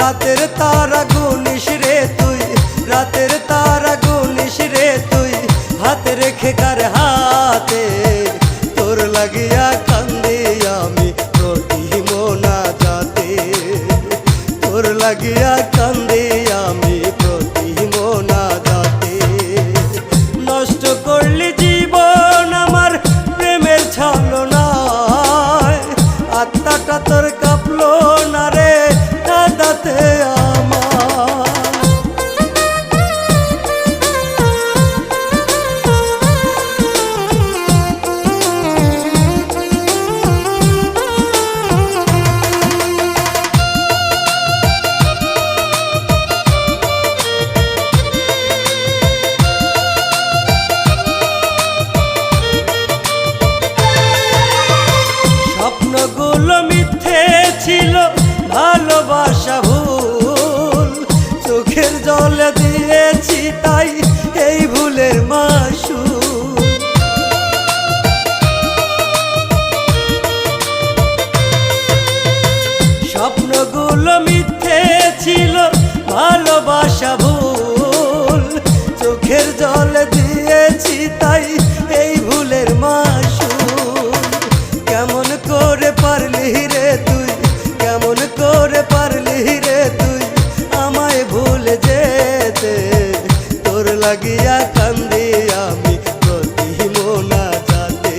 রাতের তারা গুনিস রে তুই, রাতের তারা গুনিস রে তুই, হাত রেখে কার হাতে? তোর লাগিয়া কান্দি আমি প্রতি মোনা যাতে তোর লাগিয়া কান্দি ভালোবাসা ভুল। চোখের জল দিয়েছি তাই এই ভুলের মাসু স্বপ্নগুলো মিথ্যে ছিল ভালোবাসা ভুল। লাগিয়া কান্দি আমি প্রতি মোনা যাতে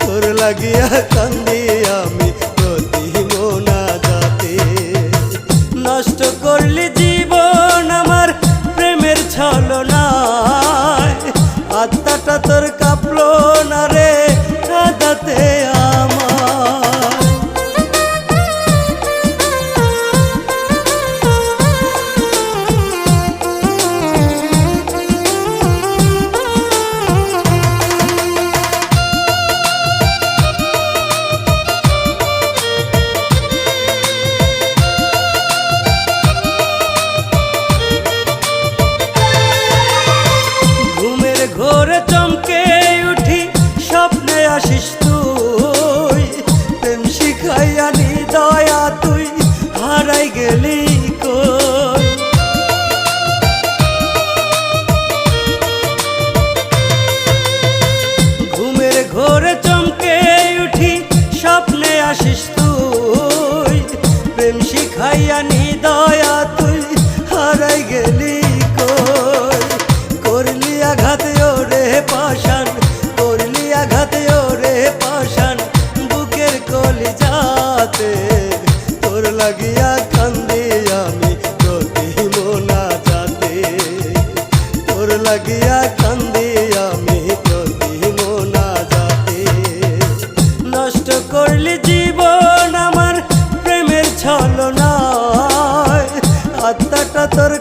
তোর লাগিয়া কান্দি আমি প্রতি মোনা যাতে নষ্ট করলি জীবন আমার প্রেমের ছলনায়। আত্মাটা তোর কাঁপলো তুই হারাই গেলি কই? ঘুমের ঘোরে চমকে উঠি, স্বপ্নে আসিস তুই। প্রেম শিখাইয়া নি দয়া তুই হারাই গেলি কই? করলি আঘাতে ওরে পাশান করলি আঘাতে ওরে পাশান বুকের কলি যাতে লাগিয়া কান্দি আমি প্রতি মোনা যাতে তোর লাগিয়া কান্দি আমি প্রতি মোনা যাতে নষ্ট করলি জীবন আমার, প্রেমের ছলনায়। আত্মাটা তোর